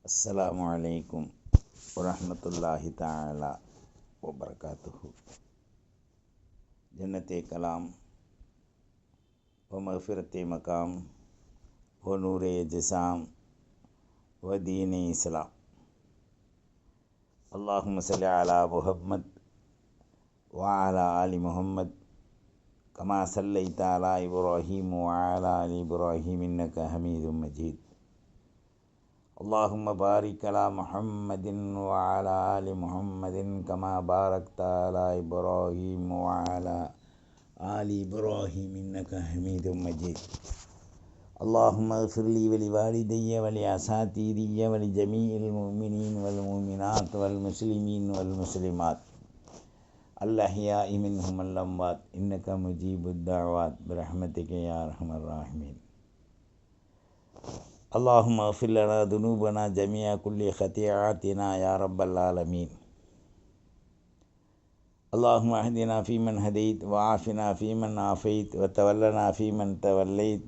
السلام عليكم ورحمة الله تعالى وبركاته. جنة كلام ومغفرة مقام ونور جسام ودين إسلام. اللهم صل على محمد وعلى آل محمد كما صليت على إبراهيم وعلى آل إبراهيم إنك حميد مجيد. اللهم بارك على محمد وعلى آل محمد كما باركت على إبراهيم وعلى آل إبراهيم إنك حميد مجيد. اللهم اغفر لي ولوالدي ولأساتذتي ولجميع المؤمنين والمؤمنات والمسلمين والمسلمات. الأحياء منهم الأموات. إنك مجيب الدعوات. برحمتك يا أرحم الراحمين. اللهم اغفر لنا ذنوبنا جميع كل خطيئاتنا يا رب العالمين. اللهم اهدنا فيمن هديت وعافنا فيمن عافيت وتولنا فيمن توليت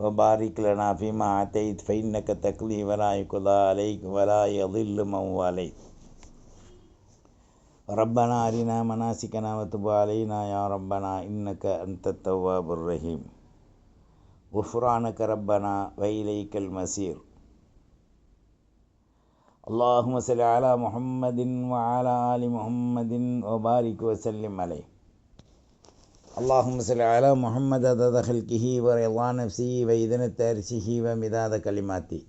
وبارك لنا فيما أعطيت فإنك تقضي ولا يقضى عليك ولا يضل من واليت. ربنا أرنا مناسكنا وتب علينا يا ربنا إنك أنت التواب الرحيم. غفرانك ربنا وإليك المسير اللهم صل على محمد وعلى آل محمد وبارك وسلم عليه. اللهم صل على محمد عدد خلقه ورضا نفسه وإذنة عرشه ومداد كلماته.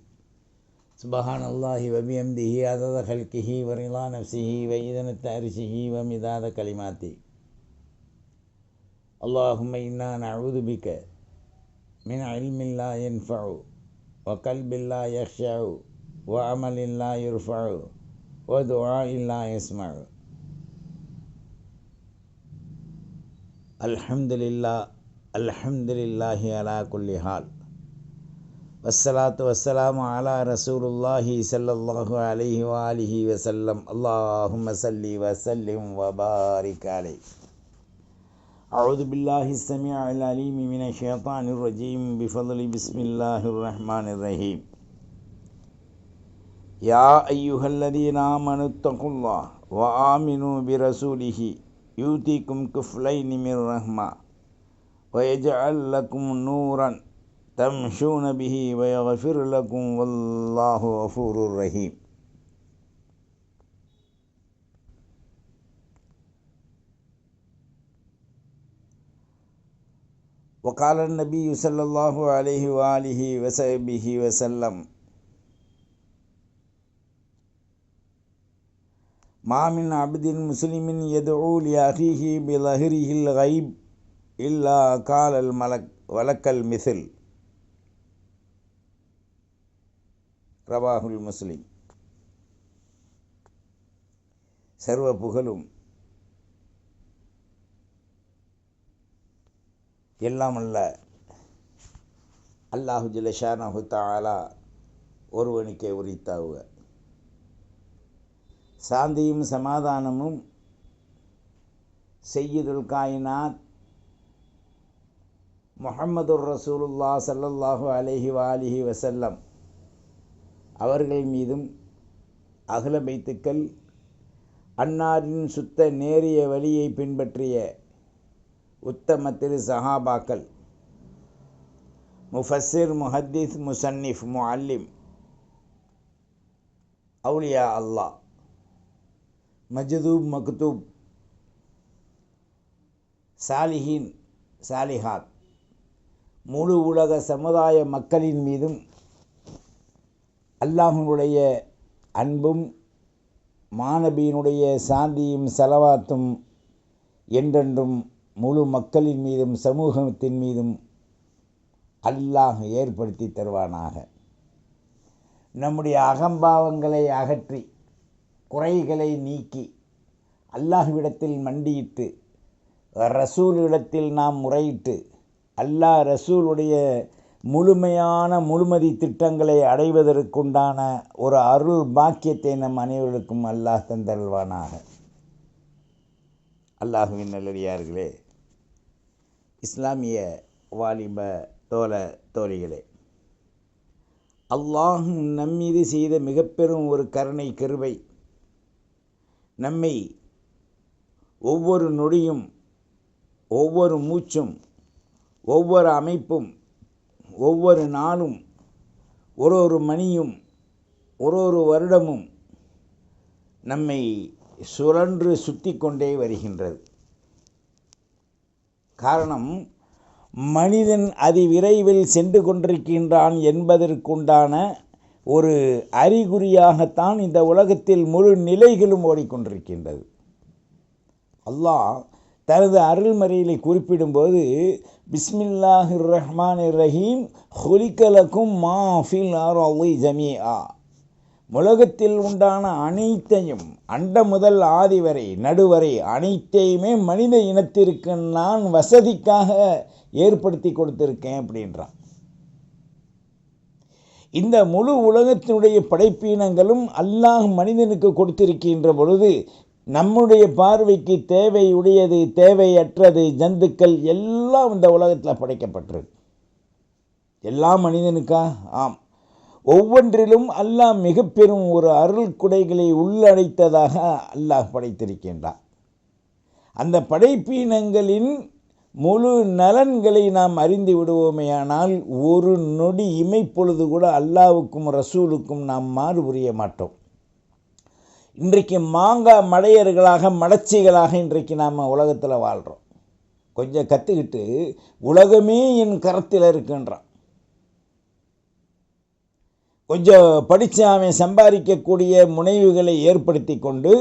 سبحان الله وبحمده عدد خلقه ورضا نفسه وإذنة عرشه ومداد كلماته. اللهم إنا نعوذ بك من علم لا ينفع وقلب لا يخشع وعمل لا يرفع ودعاء لا يسمع. الحمد للہ الحمد للہ علا کل حال. وسلاۃ وسلام علی رسول اللہ صلی اللہ علیہ وآلہ وسلم. اللہم صلی وسلم وبارک علیہ. أعوذ بالله السميع العليم من الشيطان الرجيم. بفضل بسم الله الرحمن الرحيم. يا أيها الذين آمنوا اتقوا الله وآمنوا برسوله يؤتيكم كفلين من رحمة ويجعل لكم نورا تمشون به ويغفر لكم والله غفور رحيم. وقال النبي صلى الله عليه وآله وصحبه وسلم ما من عبد مسلم يدعو لأخيه بظهره الغيب إلا قال الملك ولك المثل ரவாகுல் முஸ்லிம் சர்வ புகழும் எல்லாம் அல்ல அல்லாஹு ஜிலஷானஹு தாலா ஒருவனுக்கே உரித்தாவுக. சாந்தியும் சமாதானமும் செய்யுதுல் காயினாத் முஹம்மதுர் ரசூலுல்லா சல்லல்லாஹு அலஹி வாலிஹி வசல்லம் அவர்கள் மீதும் அகலபைத்துக்கள் அன்னாரின் சுத்த நேரிய வழியை பின்பற்றிய உத்தம திரு சஹாபாக்கள் முஃபஸிர் முஹத்திஸ் முசன்னிஃப் முஅல்லிம் அவுலியா அல்லாஹ் மஜதூப் மக்தூப் சாலிஹின் சாலிஹாத் முழு உலக சமுதாய மக்களின் மீதும் அல்லாஹனுடைய அன்பும் மாணபியினுடைய சாந்தியும் செலவாத்தும் என்றென்றும் முழு மக்களின் மீதும் சமூகத்தின் மீதும் அல்லாஹ் ஏற்படுத்தி தருவானாக. நம்முடைய அகம்பாவங்களை அகற்றி குறைகளை நீக்கி அல்லாஹ்விடத்தில் மண்டியிட்டு ரசூலிடத்தில் நாம் முறையிட்டு அல்லாஹ் ரசூலுடைய முழுமையான முழுமதி திட்டங்களை அடைவதற்குண்டான ஒரு அருள் பாக்கியத்தை நம் அனைவருக்கும் அல்லாஹ் தந்தருள்வானாக. அல்லாஹுவின் நல்லடியார்களே இஸ்லாமிய வாலிப தோல தோழிகளே அல்லாஹ் நம்மீது செய்த மிகப்பெரும் ஒரு கருணை கருவை நம்மை ஒவ்வொரு நொடியும் ஒவ்வொரு மூச்சும் ஒவ்வொரு அமைப்பும் ஒவ்வொரு நாளும் ஒரு ஒரு மணியும் ஒரு ஒரு வருடமும் நம்மை சுழன்று சுற்றி கொண்டே வருகின்றது. காரணம் மனிதன் அதிவிரைவில் சென்று கொண்டிருக்கின்றான் என்பதற்குண்டான ஒரு அறிகுறியாகத்தான் இந்த உலகத்தில் முழு நிலைகளும் ஓடிக்கொண்டிருக்கின்றது. அல்லாஹ் தனது அருள்மறையிலே குறிப்பிடும்போது பிஸ்மில்லாஹிர் ரஹ்மான் ரஹீம் ஹொலிக்கலக்கும் மா ஃபில் ஆர் ஜமியா உலகத்தில் உண்டான அனைத்தையும் அண்ட முதல் ஆதி வரை நடுவரை அனைத்தையுமே மனித இனத்திற்கு நான் வசதிக்காக ஏற்படுத்தி கொடுத்துருக்கேன் அப்படின்றான். இந்த முழு உலகத்தினுடைய படைப்பினங்களும் அல்லாஹ் மனிதனுக்கு கொடுத்திருக்கின்ற பொழுது நம்முடைய பார்வைக்கு தேவையுடையது தேவையற்றது ஜந்துக்கள் எல்லாம் இந்த உலகத்தில் படைக்கப்பட்டிருக்கு. எல்லாம் மனிதனுக்கா? ஆம். ஒவ்வொன்றிலும் அல்லாஹ் மிக பெரும் ஒரு அருள் குடைகளை உள்ளடைத்ததாக அல்லாஹ் படைத்திருக்கின்றான். அந்த படைப்பினங்களின் முழு நலன்களை நாம் அறிந்து விடுவோமேயானால் ஒரு நொடி இமைப்பொழுது கூட அல்லாவுக்கும் ரசூலுக்கும் நாம் மாறுபுரிய மாட்டோம். இன்றைக்கு மாங்காய் மடையர்களாக மடச்சிகளாக இன்றைக்கு நாம் உலகத்தில் வாழ்கிறோம் கொஞ்சம் கற்றுக்கிட்டு உலகமே என் கரத்தில் இருக்கின்றான். கொஞ்சம் படித்து அவன் சம்பாதிக்கக்கூடிய முனைவுகளை ஏற்படுத்தி கொண்டு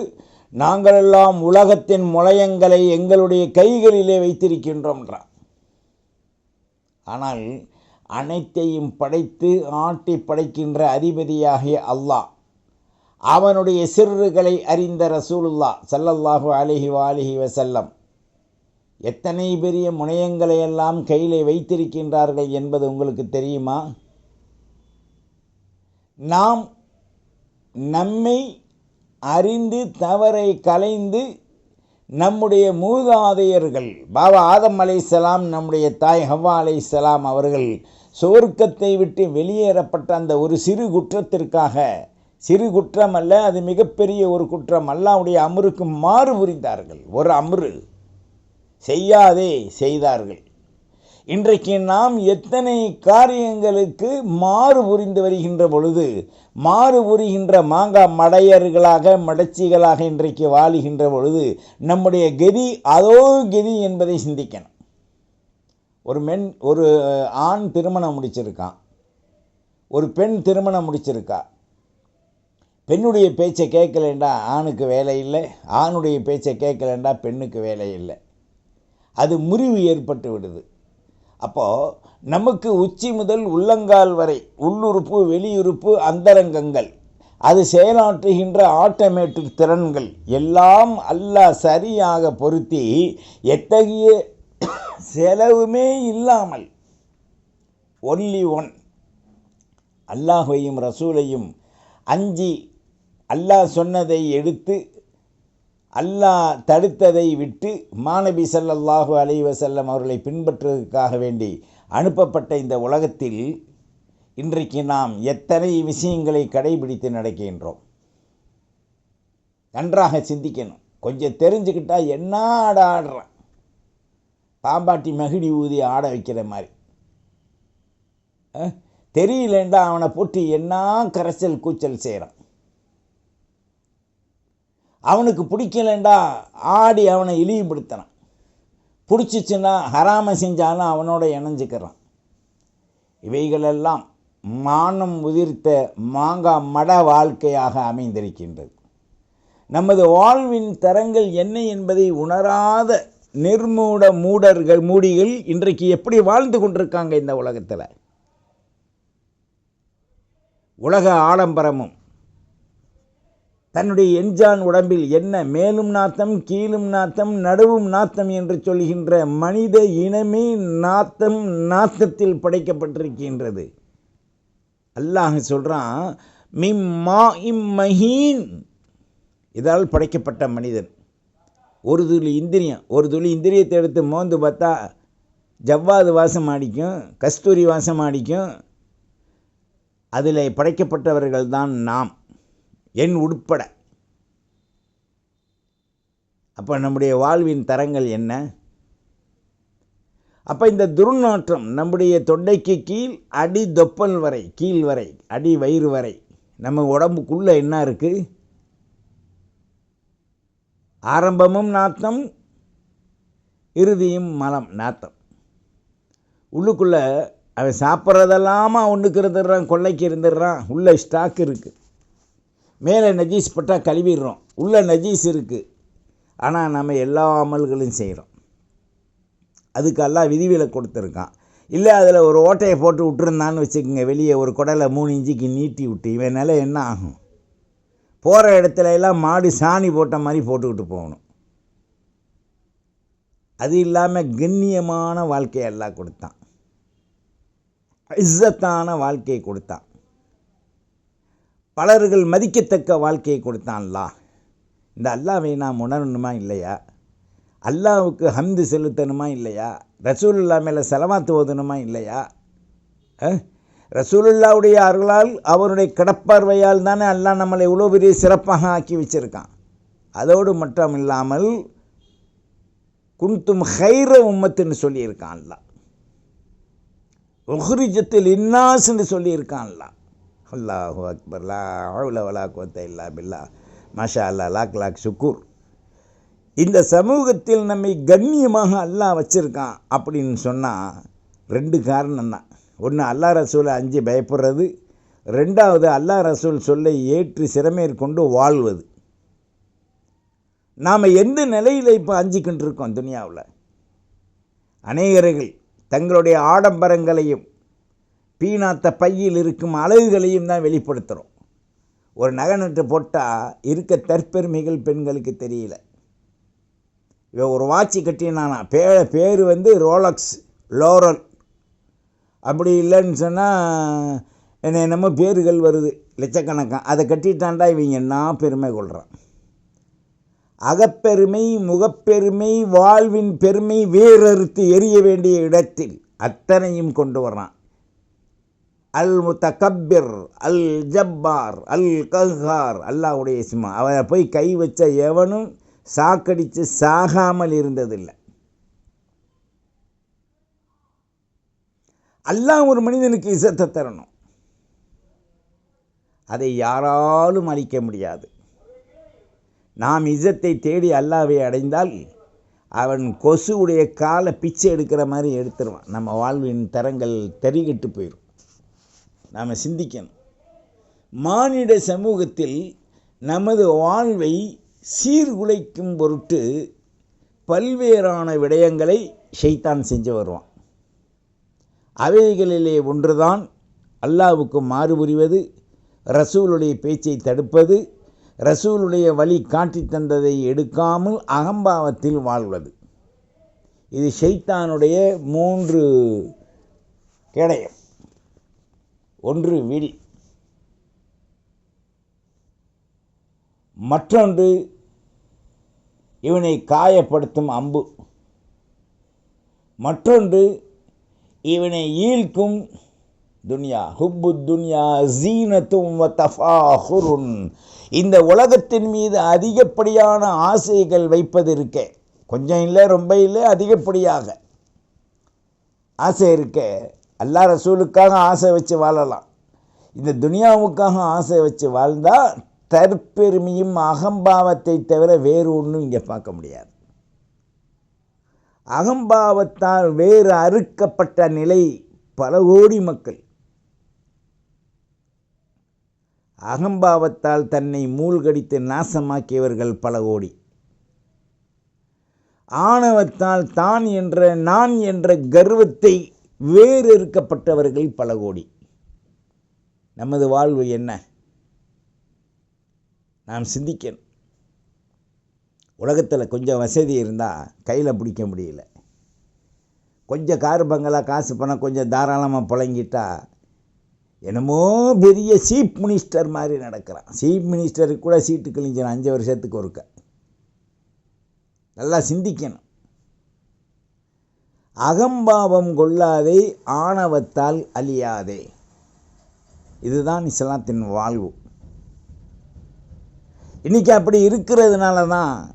நாங்களெல்லாம் உலகத்தின் முளையங்களை எங்களுடைய கைகளிலே வைத்திருக்கின்றோம்ன்றான். ஆனால் அனைத்தையும் படைத்து ஆட்டி படைக்கின்ற அதிபதியாகிய அல்லாஹ் அவனுடைய சிறுகளை அறிந்த ரசூலுல்லா சல்லல்லாஹு அலிஹி வாலிஹி வசல்லம் எத்தனை பெரிய முனையங்களை எல்லாம் கையிலே வைத்திருக்கின்றார்கள் என்பது உங்களுக்கு தெரியுமா? நாம் நம்மை அறிந்து தவறை கலைந்து நம்முடைய மூதாதையர்கள் பாபா ஆதம் அலைசலாம் நம்முடைய தாய் ஹவ்வா அலைசலாம் அவர்கள் சுவர்க்கத்தை விட்டு வெளியேறப்பட்ட அந்த ஒரு சிறு குற்றத்திற்காக சிறு குற்றம் அல்ல அது மிகப்பெரிய ஒரு குற்றம். அல்லாவுடைய அமருக்கு மாறு புரிந்தார்கள். ஒரு அமரு செய்யாதே செய்தார்கள். இன்றைக்கு நாம் எத்தனை காரியங்களுக்கு மாறு புரிந்து வருகின்ற பொழுது மாறு புரிகின்ற மாங்கா மடையர்களாக மடச்சிகளாக இன்றைக்கு வாழுகின்ற பொழுது நம்முடைய கதி அதோ கதி என்பதை சிந்திக்கணும். ஒரு மென் ஒரு ஆண் திருமணம் முடிச்சிருக்கான் ஒரு பெண் திருமணம் முடிச்சிருக்கா? பெண்ணுடைய பேச்சை கேட்கலேண்டா ஆணுக்கு வேலை இல்லை. ஆணுடைய பேச்சை கேட்கலேண்டா பெண்ணுக்கு வேலை இல்லை. அது முறிவு ஏற்பட்டு விடுது. அப்போது நமக்கு உச்சி முதல் உள்ளங்கால் வரை உள்ளுறுப்பு வெளியுறுப்பு அந்தரங்கங்கள் அது செயலாற்றுகின்ற ஆட்டோமேட்டிக் திறன்கள் எல்லாம் அல்லாஹ் சரியாக பொருத்தி எத்தகைய செலவுமே இல்லாமல் ஒன்லி ஒன் அல்லாஹையும் ரசூலையும் அஞ்சி அல்லாஹ் சொன்னதை எடுத்து அல்லாஹ் தடுத்ததை விட்டு மாணபி சல்லல்லாஹு அலைவசல்லம் அவர்களை பின்பற்றுவதற்காக வேண்டி அனுப்பப்பட்ட இந்த உலகத்தில் இன்றைக்கு நாம் எத்தனை விஷயங்களை கடைபிடித்து நடக்கின்றோம்? நன்றாக சிந்திக்கணும். கொஞ்சம் தெரிஞ்சுக்கிட்டால் என்ன ஆட ஆடுறான் பாம்பாட்டி மகிடி ஊதி ஆட வைக்கிற மாதிரி. தெரியலண்டா அவனை போட்டு என்ன கரைச்சல் கூச்சல் செய்கிறான் அவனுக்கு பிடிக்கலண்டா ஆடி அவனை இழிவுபடுத்துகிறான் பிடிச்சிச்சுன்னா ஹராம செஞ்சாலும் அவனோட இணைஞ்சிக்கிறான். இவைகளெல்லாம் மானம் உதிர்த்த மாங்கா மட வாழ்க்கையாக அமைந்திருக்கின்றது. நமது வாழ்வின் தரங்கள் என்ன என்பதை உணராத நிர்மூட மூடர்கள் மூடிகள் இன்றைக்கு எப்படி வாழ்ந்து கொண்டிருக்காங்க இந்த உலகத்தில்? உலக ஆடம்பரமும் தன்னுடைய எஞ்சான் உடம்பில் என்ன மேலும் நாத்தம் கீழும் நாத்தம் நடுவும் நாத்தம் என்று சொல்கின்ற மனித இனமே நாத்தம் நாத்தத்தில் படைக்கப்பட்டிருக்கின்றது. அல்லாஹ் சொல்கிறான் மிம்மா இம்மஹீன் இதால் படைக்கப்பட்ட மனிதன். ஒரு துளி இந்திரியம் ஒரு துளி இந்திரியத்தை எடுத்து மோந்து பார்த்தா ஜவ்வாது வாசம் அடிக்கும் கஸ்தூரி வாசம் அடிக்கும். அதில் படைக்கப்பட்டவர்கள் தான் நாம். என் உட்பட. அப்போ நம்முடைய வாழ்வின் தரங்கள் என்ன? அப்போ இந்த துர்நாற்றம் நம்முடைய தொண்டைக்கு கீழ் அடி தொப்பல் வரை கீழ் வரை அடி வயிறு வரை நம்ம உடம்புக்குள்ளே என்ன இருக்குது ஆரம்பமும் நாத்தம் இறுதியும் மலம் நாத்தம். உள்ளுக்குள்ளே அவன் சாப்பிட்றதெல்லாமா ஒன்றுக்கு இருந்துடுறான் கொள்ளைக்கு இருந்துடுறான் உள்ளே ஸ்டாக் இருக்குது மேலே நஜீஸ் பட்டால் கழுவிடுறோம். உள்ளே நஜீஸ் இருக்குது ஆனால் நம்ம எல்லா அமல்களையும் செய்கிறோம். அதுக்கெல்லாம் விதிவிலக்கு கொடுத்துருக்கான். இல்லை அதில் ஒரு ஓட்டையை போட்டு விட்டுருந்தான்னு வச்சுக்கோங்க. வெளியே ஒரு குடலை மூணு இஞ்சிக்கு நீட்டி விட்டு இவனால் என்ன ஆகும்? போகிற இடத்துல எல்லாம் மாடு சாணி போட்ட மாதிரி போட்டுக்கிட்டு போகணும். அது இல்லாமல் கண்ணியமான வாழ்க்கையை எல்லாம் கொடுத்தான். இஸ்ஸத்தான வாழ்க்கையை கொடுத்தான். பலர்கள் மதிக்கத்தக்க வாழ்க்கையை கொடுத்தான்லா இந்த அல்லாவை நாம் உணரணுமா இல்லையா? அல்லாவுக்கு ஹம்து செலுத்தணுமா இல்லையா? ரசூலுல்லா மேலே செலவாத்து ஓதணுமா இல்லையா? ரசூலுல்லாவுடைய அருளால் அவருடைய கடப்பார்வையால் தானே அல்லாஹ் நம்மளை இவ்வளோ பெரிய சிறப்பாக ஆக்கி வச்சுருக்கான். அதோடு மட்டும் இல்லாமல் குன்தும் ஹைர உம்மத்துன்னு சொல்லியிருக்கான்லா உஹ்ரிஜத்தில் இன்னாஸ்ன்னு சொல்லியிருக்கான்லாம் அல்லாஹ் அக்பர். லா அவுல வலா கோத்த இல்லா பில்லா. மாஷா அல்லா லாக் லாக் சுக்கூர் இந்த சமூகத்தில் நம்மை கண்ணியமாக அல்லாஹ் வச்சுருக்கான் அப்படின்னு சொன்னால் ரெண்டு காரணம் தான். ஒன்று அல்லா ரசூலை அஞ்சு பயப்படுறது. ரெண்டாவது அல்லா ரசூல் சொல்லை ஏற்று சிறமேற்கொண்டு வாழ்வது. நாம் எந்த நிலையில் இப்போ அஞ்சிக்கிட்டு இருக்கோம் துனியாவில்? அநேகர்கள் தங்களுடைய ஆடம்பரங்களையும் பீனாத்த பையில் இருக்கும் அழகுகளையும் தான் வெளிப்படுத்துகிறோம் ஒரு நகை நட்டு போட்டால் இருக்க தற்பெருமைகள் பெண்களுக்கு தெரியல. இவன் ஒரு வாட்சி கட்டினானா பே பேர் வந்து ரோலக்ஸ் லோரல். அப்படி இல்லைன்னு சொன்னால் என்ன என்னமோ பேர்கள் வருது லட்சக்கணக்காக அதை கட்டிட்டாண்டா இவங்க என்ன பெருமை கொள்கிறான் அகப்பெருமை முகப்பெருமை வாழ்வின் பெருமை வேறறுத்து எரிய வேண்டிய இடத்தில் அத்தனையும் கொண்டு வர்றான். அல் முத்தகப்பிர் அல் ஜப்பார் அல் கஹார் அல்லாவுடைய இஸ்மா அவரை போய் கை வச்ச எவனும் சாக்கடித்து சாகாமல் இருந்ததில்லை. அல்லாஹ் ஒரு மனிதனுக்கு இசத்தை தரணும். அதை யாராலும் அளிக்க முடியாது. நாம் இசத்தை தேடி அல்லாவை அடைந்தால் அவன் கொசுவுடைய காலை பிச்சை எடுக்கிற மாதிரி எடுத்துருவான். நம்ம வாழ்வின் தரங்கள் தெரிகிட்டு போயிடும் நாம் சிந்திக்கணும். மானிட சமூகத்தில் நமது வாழ்வை சீர்குலைக்கும் பொருட்டு பல்வேறான விடயங்களை ஷைத்தான் செஞ்சு வருவான். அவைகளிலே ஒன்றுதான் அல்லாவுக்கு மாறுபுரிவது ரசூலுடைய பேச்சை தடுப்பது ரசூலுடைய வழி காட்டி தந்ததை எடுக்காமல் அகம்பாவத்தில் வாழ்வது. இது ஷைத்தானுடைய மூன்று கேடயம். ஒன்று வில் மற்றொன்று இவனை காயப்படுத்தும் அம்பு. மற்றொன்று இவனை ஈழ்க்கும் துன்யா. ஹுப்பு துன்யா ஜீனத்தும் தஃபாஹுருன். இந்த உலகத்தின் மீது அதிகப்படியான ஆசைகள் வைப்பது இருக்க. கொஞ்சம் இல்லை ரொம்ப இல்லை அதிகப்படியாக. ஆசை இருக்க. அல்லா ரசூலுக்காக ஆசை வச்சு வாழலாம். இந்த துனியாவுக்காக ஆசை வச்சு வாழ்ந்தால் தற்பெருமையும் அகம்பாவத்தை தவிர வேறு ஒன்றும் இங்கே பார்க்க முடியாது. அகம்பாவத்தால் வேறு அறுக்கப்பட்ட நிலை பல கோடி மக்கள். அகம்பாவத்தால் தன்னை மூழ்கடித்து நாசமாக்கியவர்கள் பல கோடி. ஆணவத்தால் தான் என்ற நான் என்ற கர்வத்தை வேறு இருக்கப்பட்டவர்கள் பல கோடி. நமது வாழ்வு என்ன? நாம் சிந்திக்கணும். உலகத்தில் கொஞ்சம் வசதி இருந்தால் கையில் பிடிக்க முடியல. கொஞ்சம் கார் பங்களா காசு பணம் கொஞ்சம் தாராளமாக புழங்கிட்டா என்னமோ பெரிய சீஃப் மினிஸ்டர் மாதிரி நடக்கிறான். சீஃப் மினிஸ்டருக்கு கூட சீட்டு கிழிஞ்சிடும் அஞ்சு வருஷத்துக்கு ஒருக்க. நல்லா சிந்திக்கணும். அகம்பாவம் கொள்ளாதே ஆணவத்தால் அழியாதே. இதுதான் இஸ்லாத்தின் வாழ்வு. இன்றைக்கி அப்படி இருக்கிறதுனால தான்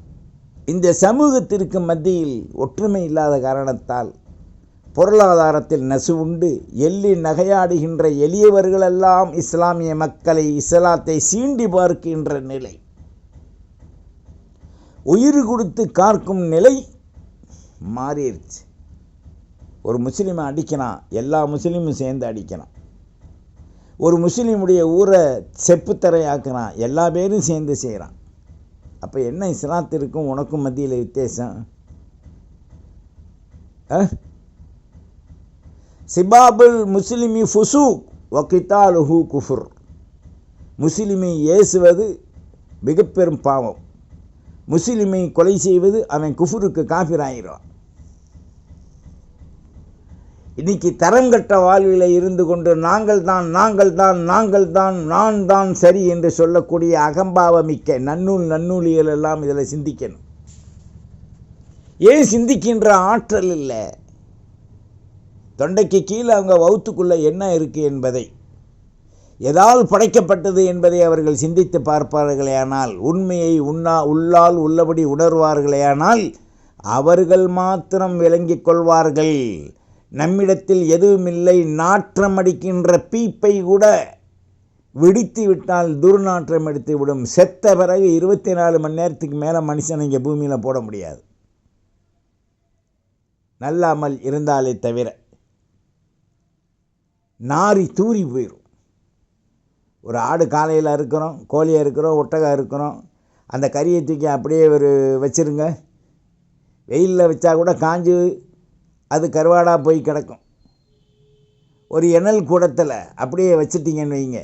இந்த சமூகத்திற்கு மத்தியில் ஒற்றுமை இல்லாத காரணத்தால் பொருளாதாரத்தில் நசுவுண்டு எள்ளி நகையாடுகின்ற எளியவர்களெல்லாம் இஸ்லாமிய மக்களை இஸ்லாத்தை சீண்டி பார்க்கின்ற நிலை. உயிர் கொடுத்து காக்கும் நிலை மாறிடுச்சு. ஒரு முஸ்லீமை அடிக்கிறான் எல்லா முஸ்லீமும் சேர்ந்து அடிக்கிறான். ஒரு முஸ்லீமுடைய ஊரை செப்புத்தரையாக்குறான் எல்லா பேரும் சேர்ந்து செய்கிறான். அப்போ என்ன இஸ்லாத்திற்கும் உனக்கும் மத்தியில் வித்தியாசம்? ஆ? சிபாபுல் முஸ்லிமி ஃபுசூ வக்கித்தாலுஹு குஃபுர். முஸ்லிமை ஏசுவது மிகப்பெரும் பாவம். முஸ்லிமை கொலை செய்வது அவன் குஃபுருக்கு காஃபிராயிடுவான் இன்னைக்கு தரம் கட்ட வாழ்வில் இருந்து கொண்டு நாங்கள் தான் நாங்கள் தான் நாங்கள் தான் நான் தான் சரி என்று சொல்லக்கூடிய அகம்பாவமிக்க நன்னூல் நன்னூலிகள் எல்லாம் இதில் சிந்திக்கணும். ஏன் சிந்திக்கின்ற ஆற்றல் இல்லை? தொண்டைக்கு கீழே அவங்க வவுத்துக்குள்ளே என்ன இருக்குது என்பதை. எதால் படைக்கப்பட்டது என்பதை அவர்கள் சிந்தித்து பார்ப்பார்களேயானால் உண்மையை உண்ணா உள்ளால் உள்ளபடி உணர்வார்களேயானால் அவர்கள் மாத்திரம் விளங்கிக் கொள்வார்கள். நம்மிடத்தில் எதுவுமில்லை நாற்றம் அடிக்கின்ற பீப்பை கூட வெடித்து விட்டால் துர்நாற்றம் எடுத்து விடும். செத்த பிறகு இருபத்தி நாலு மணி நேரத்துக்கு மேலே மனுஷன் இங்கே பூமியில் போட முடியாது. நல்லாமல் இருந்தாலே தவிர நாரி தூரி போயிடும் ஒரு ஆடு காலையில் இருக்கிறோம் கோழியாக இருக்கிறோம் ஒட்டகம் இருக்கிறோம் அந்த கறியை தூக்கி அப்படியே ஒரு வச்சுருங்க. வெயிலில் வச்சா கூட காஞ்சு அது கருவாடாக போய் கிடக்கும். ஒரு எனல் கூடத்தில் அப்படியே வச்சிட்டிங்கன்னு வைங்க.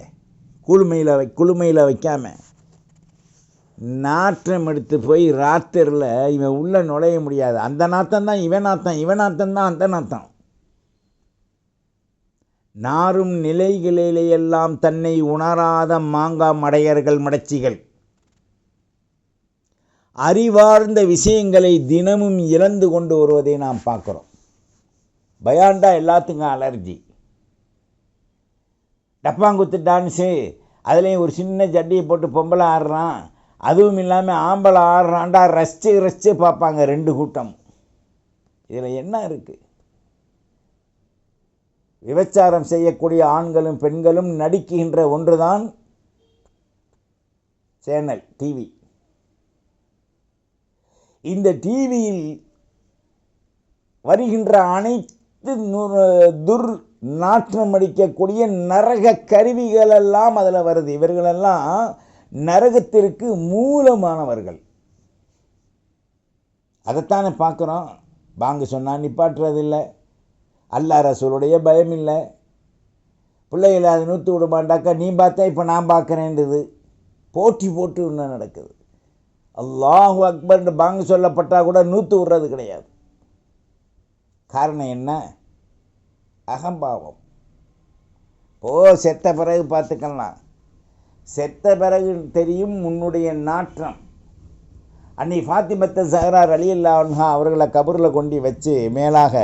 குளுமையில் வை குளுமையில் வைக்காமல் நாற்றம் எடுத்து போய் ராத்திரில் இவன் உள்ளே நுழைய முடியாது. அந்த நாத்தம் தான் இவன் நாத்தம் இவன் நாத்தம் தான் அந்த நாத்தம். நாரும் நிலைகளிலேயெல்லாம் தன்னை உணராத மாங்கா மடையர்கள் மடச்சிகள். அறிவார்ந்த விஷயங்களை தினமும் இழந்து கொண்டு வருவதை நாம் பார்க்குறோம். பயாண்டா எல்லாத்துக்கும் அலர்ஜி. டப்பாங்குத்து டான்ஸு அதுலேயும் ஒரு சின்ன ஜட்டியை போட்டு பொம்பளை ஆடுறான். அதுவும் இல்லாமல் ஆம்பளை ஆடுறான்டா ரசித்து ரசித்து பார்ப்பாங்க ரெண்டு கூட்டம். இதில் என்ன இருக்குது விபச்சாரம் செய்யக்கூடிய ஆண்களும் பெண்களும் நடிக்கின்ற ஒன்றுதான் சேனல் டிவி இந்த டிவியில் வருகின்ற அனைத்து துர் நாற்றம் அடிக்கக்கூடிய நரக கருவிகளெல்லாம் அதில் வருது. இவர்களெல்லாம் நரகத்திற்கு மூலமானவர்கள். அதைத்தானே பார்க்குறோம். பாங்கு சொன்னால் நிப்பாட்டுறதில்லை. அல்லா ரசூலுடைய பயம் இல்லை பிள்ளைகளை அதை நூற்று விடுமாண்டாக்கா நீ பார்த்தா இப்போ நான் பார்க்குறேன்றது. போட்டி போட்டு இன்னும் நடக்குது? அல்லாஹு அக்பர்னு பாங்கு சொல்லப்பட்டால் கூட நூற்று விடுறது கிடையாது. காரணம் என்ன? அகம்பாவம். ஓ செத்த பிறகு பார்த்துக்கலாம். செத்த பிறகு தெரியும் உன்னுடைய நாற்றம். அன்னை ஃபாத்திமத்த சஹரார் அலி அல்லா அவர்களை கபரில் கொண்டு வச்சு மேலாக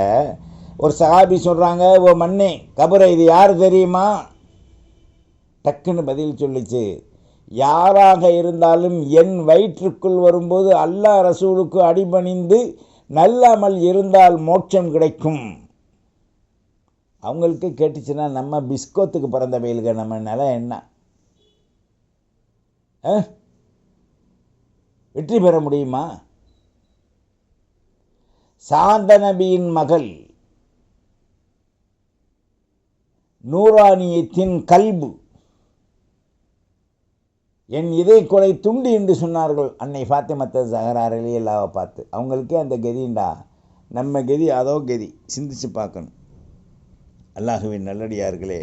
ஒரு சஹாபி சொல்கிறாங்க ஓ மண்ணே கபரை இது யார் தெரியுமா? டக்குன்னு பதில் சொல்லிச்சு. யாராக இருந்தாலும் என் வயிற்றுக்குள் வரும்போது அல்லாஹ் ரசூலுக்கு அடிபணிந்து நல்லாமல் இருந்தால் மோட்சம் கிடைக்கும். அவங்களுக்கு கேட்டுச்சுன்னா நம்ம பிஸ்கோத்துக்கு பிறந்த வயலுக்கு நம்ம நிலம் என்ன? வெற்றி பெற முடியுமா? சாந்த நபியின் மகள் நூராணியத்தின் கல்பு என் இதை கொலை துண்டு என்று சொன்னார்கள். அன்னை ஃபாத்திமத்த சஹரார் எல்லாவை பார்த்து அவங்களுக்கே அந்த கதிண்டா? நம்ம கதி அதோ கதி சிந்திச்சு பார்க்கணும். அல்லாஹுவின் நல்லடியார்களே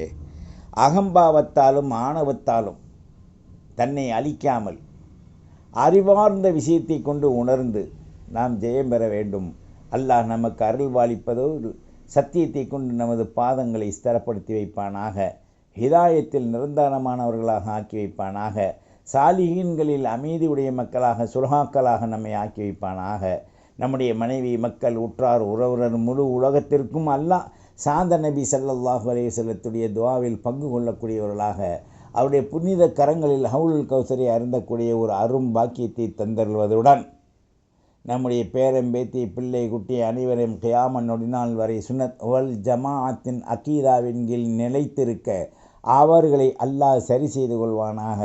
அகம்பாவத்தாலும் ஆணவத்தாலும் தன்னை அழிக்காமல் அறிவார்ந்த விஷயத்தை கொண்டு உணர்ந்து நாம் ஜெயம் பெற வேண்டும். அல்லாஹ் நமக்கு அருள்வாளிப்பதோடு சத்தியத்தை கொண்டு நமது பாதங்களை ஸ்திரப்படுத்தி வைப்பானாக ஹிதாயத்தில் நிரந்தரமானவர்களாக ஆக்கி வைப்பானாக. சாலிகீன்களில் அமைதி உடைய மக்களாக சுலகாக்களாக நம்மை ஆக்கி வைப்பானாக. நம்முடைய மனைவி மக்கள் உற்றார் உறவுடன் முழு உலகத்திற்கும் அல்லாஹ் சாந்த நபி ஸல்லல்லாஹு அலைஹி செல்லத்துடைய துவாவில் பங்கு கொள்ளக்கூடியவர்களாக அவருடைய புனித கரங்களில் ஹவுலுல் கௌசரை அருந்தக்கூடிய ஒரு அரும் பாக்கியத்தை தந்தருள்வதுடன் நம்முடைய பேரம்பேத்தி பிள்ளை குட்டி அனைவரையும் கியாமன் நொடிநாள் வரை சுனத் வல் ஜமாஅத்தின் அக்கீதாவின் கீழ் நிலைத்திருக்க அவர்களை அல்லாஹ் சரி செய்து கொள்வானாக.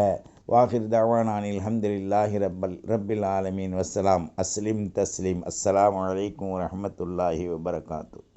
واخر دعوانا عن الحمد لله رب, رب العالمين. والسلام. أسلم تسليم. السلام عليكم ورحمة الله وبركاته.